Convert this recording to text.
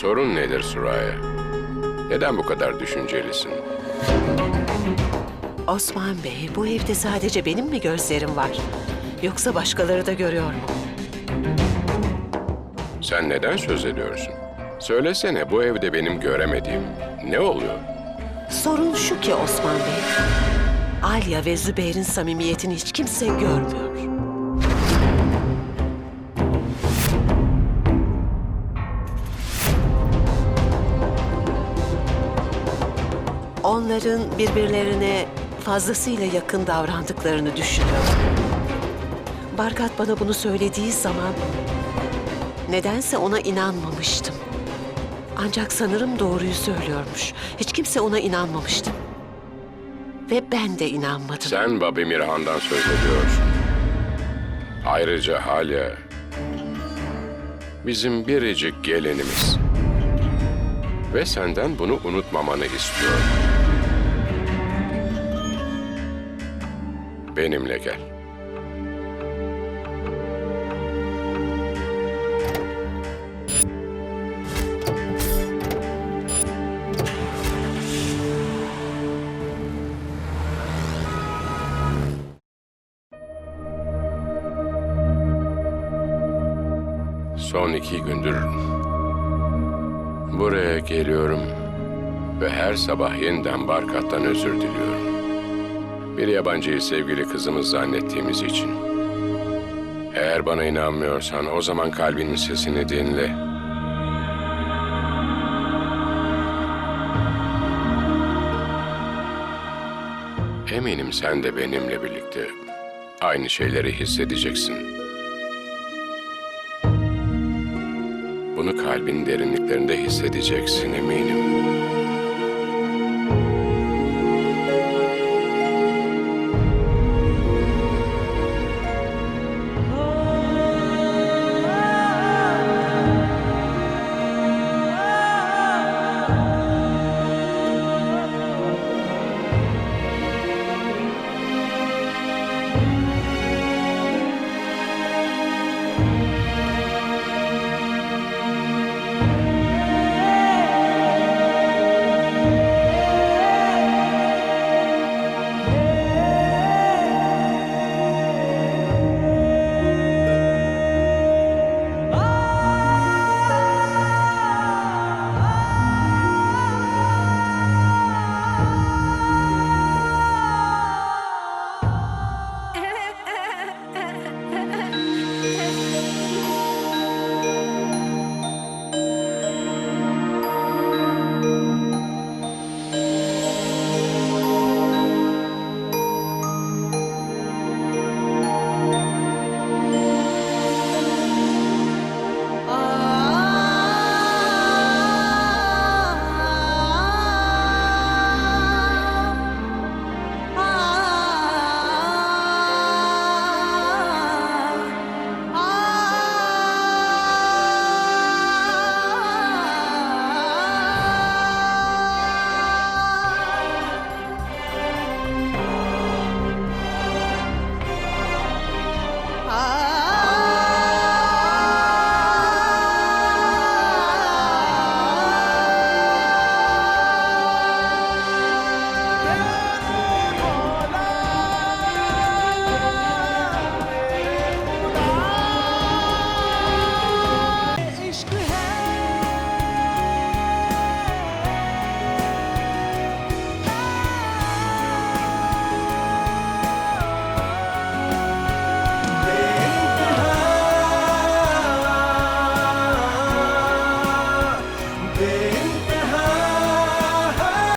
Sorun nedir Suraya? Neden bu kadar düşüncelisin? Osman Bey, bu evde sadece benim mi gözlerim var? Yoksa başkaları da görüyor mu? Sen neden söz ediyorsun? Söylesene bu evde benim göremediğim ne oluyor? Sorun şu ki Osman Bey, Alya ve Zübeyir'in samimiyetini hiç kimse görmüyor. Onların birbirlerine fazlasıyla yakın davrandıklarını düşünüyorum. Barkat bana bunu söylediği zaman nedense ona inanmamıştım. Ancak sanırım doğruyu söylüyormuş. Hiç kimse ona inanmamıştı. Ve ben de inanmadım. Sen Babi Mirhan'dan söz ediyorsun. Ayrıca Halya bizim biricik gelinimiz. Ve senden bunu unutmamanı istiyorum. Benimle gel. Son iki gündür buraya geliyorum ve her sabah yeniden Barkat'tan özür diliyorum. Bir yabancıyı sevgili kızımız zannettiğimiz için. Eğer bana inanmıyorsan o zaman kalbinin sesini dinle. Eminim sen de benimle birlikte aynı şeyleri hissedeceksin. Bunu kalbin derinliklerinde hissedeceksin eminim.